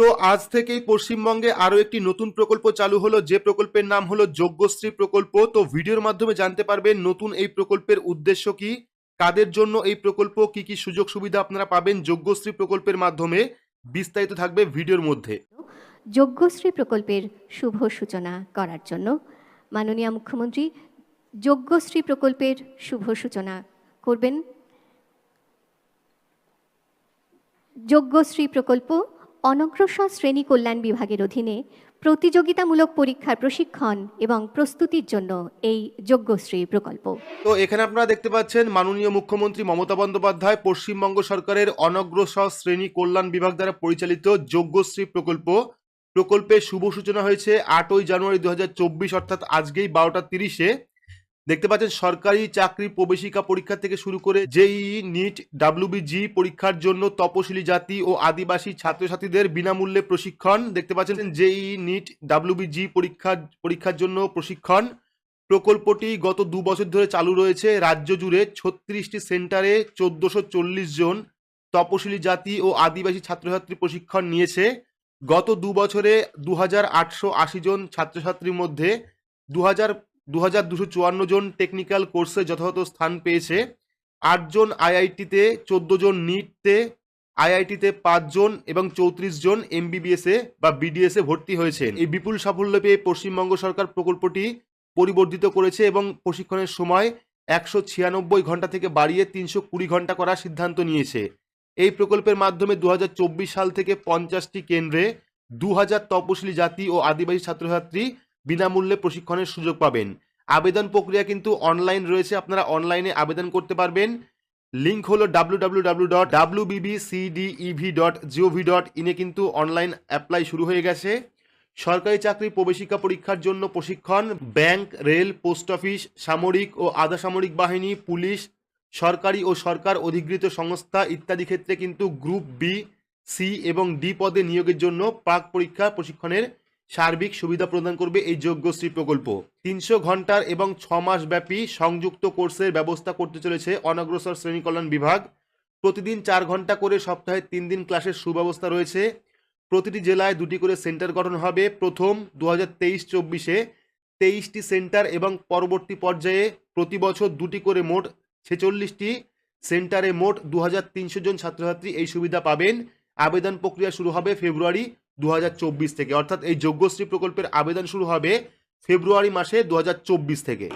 তো আজ থেকেই পশ্চিমবঙ্গে আরও একটি নতুন প্রকল্প চালু হলো। যে প্রকল্পের নাম হলো যোগ্যশ্রী প্রকল্প। তো ভিডিওর মাধ্যমে জানতে পারবেন নতুন এই প্রকল্পের উদ্দেশ্য কি, কাদের জন্য এই প্রকল্প, কি কি সুযোগ সুবিধা আপনারা পাবেন যোগ্যশ্রী প্রকল্পের মাধ্যমে। বিস্তারিত থাকবে ভিডিওর মধ্যে। যজ্ঞশ্রী প্রকল্পের শুভ সূচনা করার জন্য মাননীয় মুখ্যমন্ত্রী যজ্ঞশ্রী প্রকল্পের শুভ সূচনা করবেন। যজ্ঞশ্রী প্রকল্প অনগ্রসর শ্রেণি কল্যাণ বিভাগের অধীনে প্রতিযোগিতামূলক পরীক্ষার প্রশিক্ষণ এবং প্রস্তুতির জন্য এই যজ্ঞশ্রী প্রকল্প। তো এখানে আপনারা দেখতে পাচ্ছেন মাননীয় মুখ্যমন্ত্রী মমতা বন্দ্যোপাধ্যায় পশ্চিমবঙ্গ সরকারের অনগ্রসর শ্রেণি কল্যাণ বিভাগ দ্বারা পরিচালিত যোগ্যশ্রী প্রকল্প। প্রকল্পের শুভ সূচনা হয়েছে আটই জানুয়ারি দু হাজার চব্বিশ, অর্থাৎ আজকেই বারোটা তিরিশে। দেখতে পাচ্ছেন, সরকারি চাকরি প্রবেশিকা পরীক্ষা থেকে শুরু করে জেই নিট, ডাব্লিউবিজি পরীক্ষার জন্য তপশিলি জাতি ও আদিবাসী ছাত্রছাত্রীদের বিনামূল্যে প্রশিক্ষণ। দেখতে পাচ্ছেন জেই নিট, ডাব্লিউবিজি পরীক্ষা, পরীক্ষার জন্য প্রশিক্ষণ। প্রকল্পটি গত দু বছর ধরে চালু রয়েছে রাজ্য জুড়ে ছত্রিশটি সেন্টারে চোদ্দশো চল্লিশ জন তপশিলি জাতি ও আদিবাসী ছাত্রছাত্রী প্রশিক্ষণ নিয়েছে। গত দু বছরে দু হাজার আটশো আশি জন ছাত্রছাত্রীর মধ্যে দু হাজার দু হাজার দুশো চুয়ান্ন জন টেকনিক্যাল কোর্সে যথাযথ স্থান পেয়েছে আটজন আইআইটিতে চোদ্দ জন নিটতে আইআইটিতে পাঁচজন এবং চৌত্রিশ জন এমবিবিএসে বা বিডিএসে ভর্তি হয়েছেন। এই বিপুল সাফল্য পেয়ে পশ্চিমবঙ্গ সরকার প্রকল্পটি পরিবর্ধিত করেছে এবং প্রশিক্ষণের সময় একশো ছিয়ানব্বই ঘণ্টা থেকে বাড়িয়ে তিনশো কুড়ি ঘণ্টা করার সিদ্ধান্ত নিয়েছে। এই প্রকল্পের মাধ্যমে দু হাজার চব্বিশ সাল থেকে পঞ্চাশটি কেন্দ্রে দু হাজার তপশিলি জাতি ও আদিবাসী ছাত্রছাত্রী বিনামূল্যে প্রশিক্ষণের সুযোগ পাবেন। আবেদন প্রক্রিয়া কিন্তু অনলাইন রয়েছে, আপনারা অনলাইনে আবেদন করতে পারবেন। লিঙ্ক হলো W W dot dot GOV dot ইনে কিন্তু অনলাইন অ্যাপ্লাই শুরু হয়ে গেছে। সরকারি চাকরি প্রবেশিকা পরীক্ষার জন্য প্রশিক্ষণ ব্যাংক রেল পোস্ট অফিস সামরিক ও আধা সামরিক বাহিনী, পুলিশ, সরকারি ও সরকার অধিকৃত সংস্থা ইত্যাদি ক্ষেত্রে কিন্তু গ্রুপ বি সি এবং ডি পদে নিয়োগের জন্য প্রাক পরীক্ষা প্রশিক্ষণের সার্বিক সুবিধা প্রদান করবে এই যোগ্যশ্রী প্রকল্প। তিনশো ঘণ্টার এবং ছ মাস ব্যাপী সংযুক্ত কোর্সের ব্যবস্থা করতে চলেছে অনগ্রসর শ্রেণি কল্যাণ বিভাগ। প্রতিদিন চার ঘণ্টা করে সপ্তাহে তিন দিন ক্লাসের সুব্যবস্থা রয়েছে। প্রতিটি জেলায় দুটি করে সেন্টার গঠন হবে। প্রথম দু হাজার তেইশ চব্বিশে তেইশটি সেন্টার এবং পরবর্তী পর্যায়ে প্রতি বছর দুটি করে মোট ছেচল্লিশটি সেন্টারে মোট দু হাজার তিনশো জন ছাত্রছাত্রী এই সুবিধা পাবেন। আবেদন প্রক্রিয়া শুরু হবে ফেব্রুয়ারি দু হাজার চব্বিশ থেকে। অর্থাৎ এই যোগ্যশ্রী প্রকল্পের আবেদন শুরু হবে ফেব্রুয়ারি মাসে দু হাজার চব্বিশ থেকে।